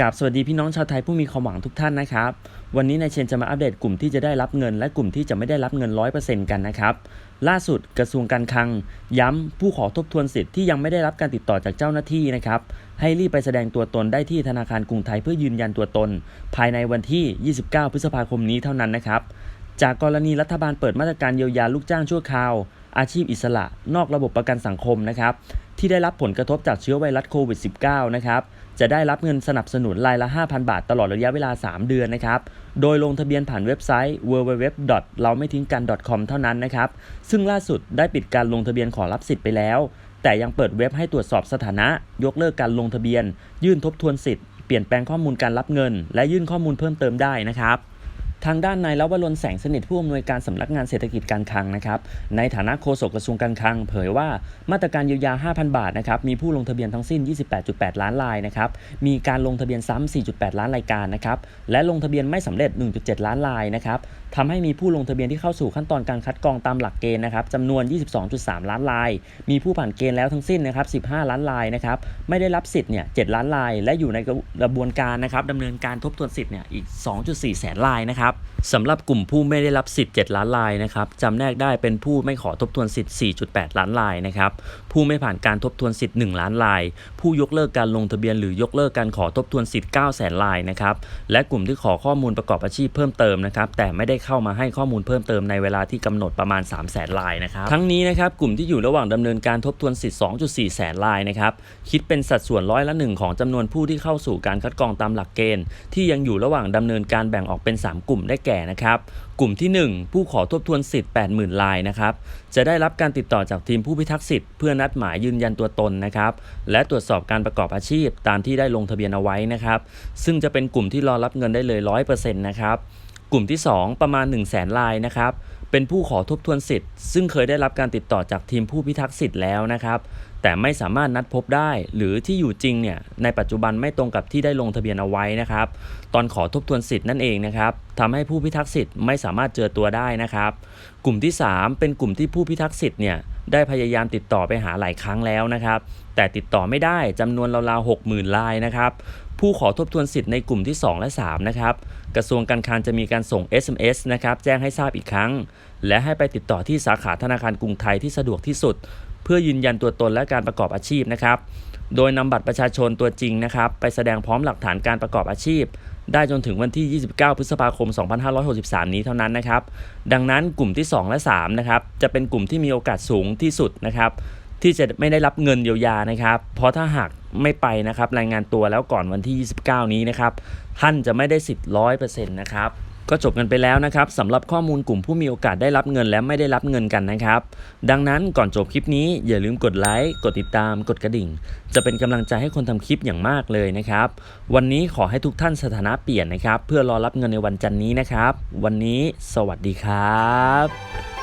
กับสวัสดีพี่น้องชาวไทยผู้มีความหวังทุกท่านนะครับ วันนี้นายเชนจะมาอัปเดตกลุ่มที่จะได้รับเงิน และกลุ่มที่จะไม่ได้รับเงิน 100%กันนะครับ ล่าสุดกระทรวงการคลัง ย้ำผู้ขอทบทวนสิทธิ์ที่ยังไม่ได้รับการติดต่อจากเจ้าหน้าที่นะครับ ให้รีบไปแสดงตัวตนได้ที่ธนาคารกรุงไทยเพื่อยืนยันตัวตน ภายในวันที่ 29 พฤษภาคมนี้เท่านั้นนะครับ จากกรณีรัฐบาลเปิดมาตรการเยียวยาลูกจ้างชั่วคราว อาชีพอิสระ นอกระบบประกันสังคมนะครับ ที่ได้รับผลกระทบจากเชื้อไวรัสโควิด -19 นะครับ จะได้รับเงินสนับสนุนรายละ 5,000 บาทตลอดระยะเวลา 3 เดือนนะครับ โดยลงทะเบียนผ่านเว็บไซต์ www. เราไม่ทิ้งกัน .com เท่านั้นนะครับ ซึ่งล่าสุดได้ปิดการลงทะเบียนขอรับสิทธิ์ไปแล้ว แต่ยังเปิดเว็บให้ตรวจสอบสถานะ ยกเลิกการลงทะเบียน ยื่นทบทวนสิทธิ์ เปลี่ยนแปลงข้อมูลการรับเงิน และยื่นข้อมูลเพิ่มเติมได้นะครับ ทางด้านนายลวรนแสงสนิทผู้อำนวยการสำนักงานเศรษฐกิจการคลังนะครับในฐานะโฆษกกระทรวงการคลัง เผยว่ามาตรการเยียวยา 5,000 บาทนะครับมีผู้ลงทะเบียนทั้งสิ้น 28.8 ล้านรายนะครับมีการลงทะเบียนซ้ำ4.8 ล้านรายการนะครับและลงทะเบียนไม่สำเร็จ 1.7 ล้านรายนะครับทำให้มีผู้ลงทะเบียนที่เข้าสู่ขั้นตอนการคัดกรองตามหลักเกณฑ์นะครับจำนวน 22.3 ล้านราย มีผู้ผ่านเกณฑ์แล้วทั้งสิ้นนะครับ15 ล้านรายนะครับไม่ได้รับสิทธิ์เนี่ย7ล้านราย และอยู่ในกระบวนการนะครับดำเนินการทบทวนสิทธิ์เนี่ยอีก 2.4 แสนรายนะครับครับ สำหรับกลุ่มผู้ไม่ได้รับสิทธิ์ 7 ล้านรายนะครับจำแนกได้เป็นผู้ไม่ขอทบทวนสิทธิ์ 4.8 ล้านรายนะครับ ผู้ไม่ผ่านการทบทวนสิทธิ์ 1 ล้านราย ผู้ยกเลิกการลงทะเบียนหรือยกเลิกการขอทบทวนสิทธิ์ 9 แสนรายนะครับ และกลุ่มที่ขอข้อมูลประกอบอาชีพเพิ่มเติมนะครับ แต่ไม่ได้เข้ามาให้ข้อมูลเพิ่มเติมในเวลาที่กำหนดประมาณ 3 แสนรายนะครับ ทั้งนี้นะครับ กลุ่มที่อยู่ระหว่างดำเนินการทบทวนสิทธิ์ 2.4 แสนรายนะครับ คิดเป็นสัดส่วนร้อยละหนึ่งของจำนวนผู้ที่เข้าสู่การคัดกรองตามหลักเกณฑ์ ที่ยังอยู่ระหว่างดำเนินการแบ่งออกเป็น 3 กลุ่มได้แก่นะครับ กลุ่มที่ 1 ผู้ขอทบทวนสิทธิ์ 80,000 ลายนะครับ จะได้รับการติดต่อจากทีมผู้พิทักษ์สิทธิ์เพื่อนัดหมายยืนยันตัวตนนะครับ และตรวจสอบการประกอบอาชีพตามที่ได้ลงทะเบียนเอาไว้นะครับ ซึ่งจะเป็นกลุ่มที่รอรับเงินได้เลย 100%นะครับ กลุ่มที่ 2 ประมาณ 1 0 0 0 0แสนรายนะครับ เป็นผู้ขอทบทวนสิทธิ์ ซึ่งเคยได้รับการติดต่อจากทีมผู้พิทักษ์สิทธิ์แล้วนะครับ แต่ไม่สามารถนัดพบได้ หรือที่อยู่จริงเนี่ย ในปัจจุบันไม่ตรงกับที่ได้ลงทะเบียนเอาไว้นะครับ ตอนขอทบทวนสิทธิ์นั่นเองนะครับทำให้ผู้พิทักษ์สิทธิ์ไม่สามารถเจอตัวได้นะครับ กลุ่มที่ 3 เป็นกลุ่มที่ผู้พิทักษ์สิทธิ์เนี่ย ได้พยายามติดต่อไปหาหลายครั้งแล้วนะครับ แต่ติดต่อไม่ได้จำนวนราวๆ60,000รายนะครับ ผู้ขอทบทวนสิทธิ์ในกลุ่มที่ 2 และ 3 นะครับ กระทรวงการคลังจะมีการส่ง SMS นะครับ แจ้งให้ทราบอีกครั้ง และให้ไปติดต่อที่สาขาธนาคารกรุงไทยที่สะดวกที่สุด เพื่อยืนยันตัวตนและการประกอบอาชีพนะครับ โดยนำบัตรประชาชนตัวจริงนะครับ ไปแสดงพร้อมหลักฐานการประกอบอาชีพ ได้จนถึงวันที่ 29 พฤษภาคม 2563 นี้เท่านั้นนะครับ ดังนั้นกลุ่มที่ 2 และ3นะครับจะเป็นกลุ่มที่มีโอกาสสูงที่สุดนะครับ ที่จะไม่ได้รับเงินเยียวยานะครับ เพราะถ้าหากไม่ไปนะครับรายงานตัวแล้วก่อนวันที่ 29 นี้นะครับ ท่านจะไม่ได้สิทธิ์ร้อยเปอร์เซ็นต์นะครับ ก็จบกันไปแล้วนะครับสำหรับข้อมูลกลุ่มผู้มีโอกาสได้รับเงินและไม่ได้รับเงินกันนะครับ ดังนั้นก่อนจบคลิปนี้อย่าลืมกดไลค์กดติดตามกดกระดิ่ง จะเป็นกำลังใจให้คนทำคลิปอย่างมากเลยนะครับ วันนี้ขอให้ทุกท่านสถานะเปลี่ยนนะครับ เพื่อรอรับเงินในวันจันนี้นะครับ วันนี้สวัสดีครับ